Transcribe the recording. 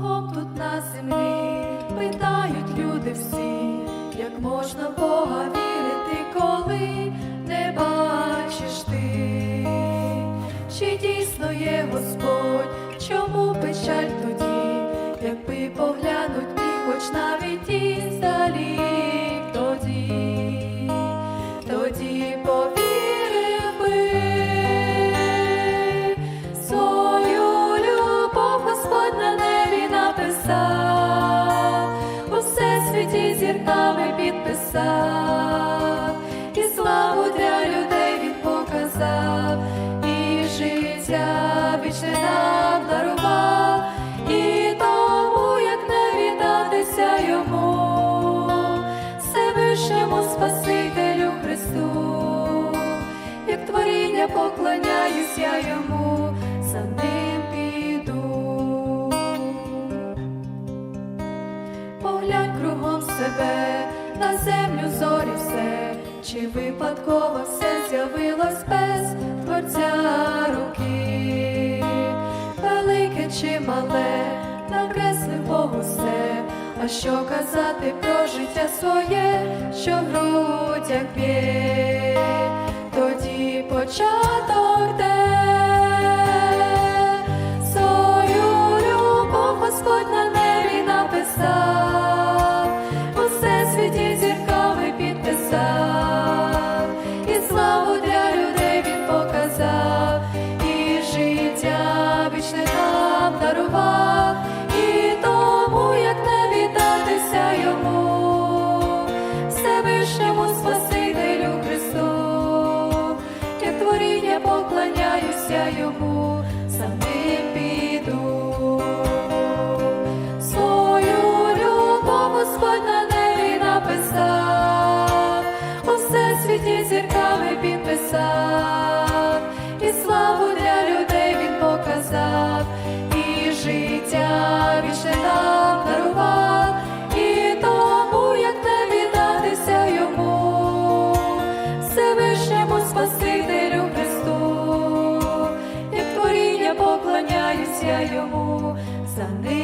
Богом тут на землі, питають люди всі, як можна в Бога вірити, коли не бачиш ти, чи дійсно є Господь, чому печаль тоді, якби поглянуть і хоч навіть ті. Підписав, і славу для людей він показав, і життя вічне нам дарував, і тому, як не віддатися йому, Всевишньому Спасителю Христу, як творіння поклоняюсь я йому, за ним піду. Поглянь кругом себе, на землю зорі все, чи випадково все з'явилось без творця руки, велике чи мале, накреслив Бог усе, а що казати про життя своє, що в грудях б'є, я поклоняюся йому, сам не свою любов Господь на небі написав, у всесвіті зірками підписав. йому за ним.